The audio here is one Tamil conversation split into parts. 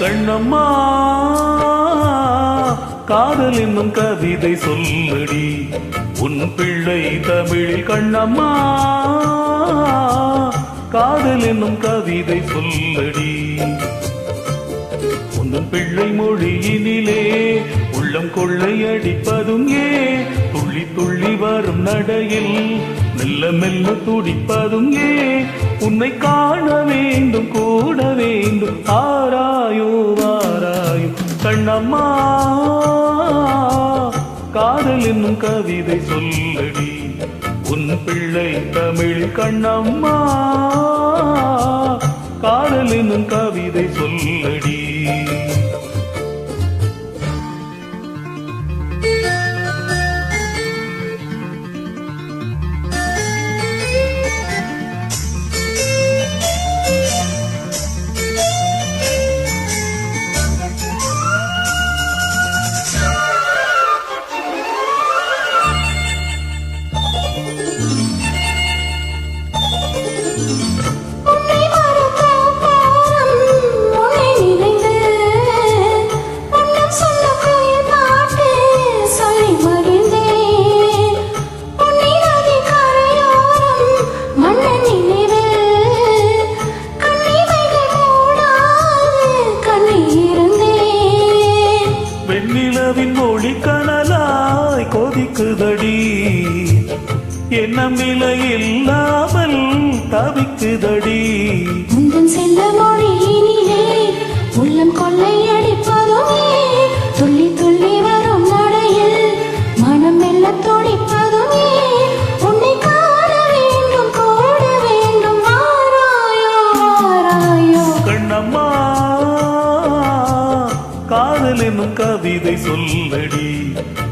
கண்ணம்மா காதல் என்னும் கவிதை சொல்லடி. உன் பிள்ளை தமிழில் கண்ணம்மா காதல் என்னும் கவிதை சொல்லடி. உந்தன் பிள்ளை மொழியினிலே உள்ளம் கொள்ளை அடிப்பதும் ஏ துள்ளி துள்ளி வரும் நடையில் மெல்ல மெல்ல துடிப்பதும் ஏ உன்னை காண வேண்டும் கூட வேண்டும். ஆராயோ ஆராயோ கண்ணம்மா காதல் என்னும் கவிதை சொல்லடி. உன் பிள்ளை தமிழ் கண்ணம்மா காதல் என்னும் கவிதை சொல்லடி. கொதிக்குதடி எண்ணம் நிலை இல்லாமல் தவிக்குதடி. முந்தன் செல்ல மொழியினிலே உள்ளம் கொள்ளையடிப்பதுமே துள்ளி துள்ளி வரும் நடையில் மனம் மெல்ல துடிப்பதுமே உன்னை காண வேண்டும் கூட வேண்டும் ஆராயோ ஆராயோ. கண்ணம்மா காதல் என்னும் கவிதை சொல்லடி.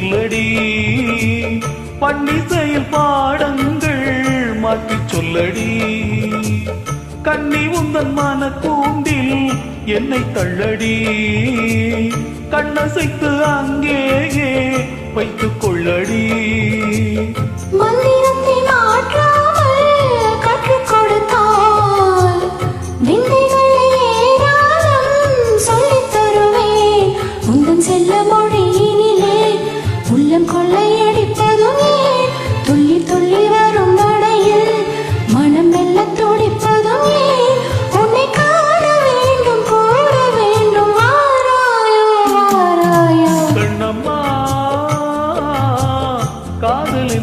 கூட்டிச் செல்லடி. பன்னிசையில் பாடங்கள் மாற்றி சொல்லடி. கண்ணி உந்தன் மன கூண்டில் என்னை தள்ளடி. கண்ணசைத்து அங்கேயே வைத்துக் கொள்ளடி.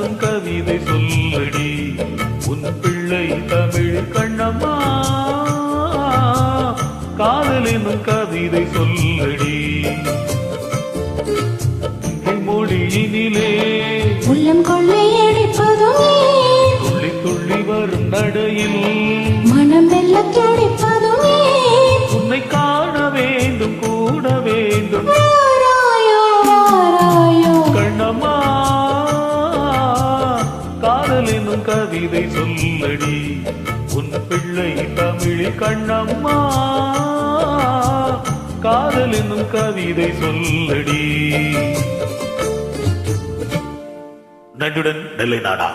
காதல் கவிதை சொல்லடி உன் பிள்ளை தமிழ் கண்ணம்மா. காதல் கவிதை சொல்லடி. மொழியினிலே உள்ளம் கொள்ளையடிப்பதுமே காதல் என்னும் கவிதை சொல்லடி. உன் பிள்ளை தமிழி கண்ணம்மா. காதல் என்னும் கவிதை சொல்லடி. நன்றுடன் நெல்லை நாடா.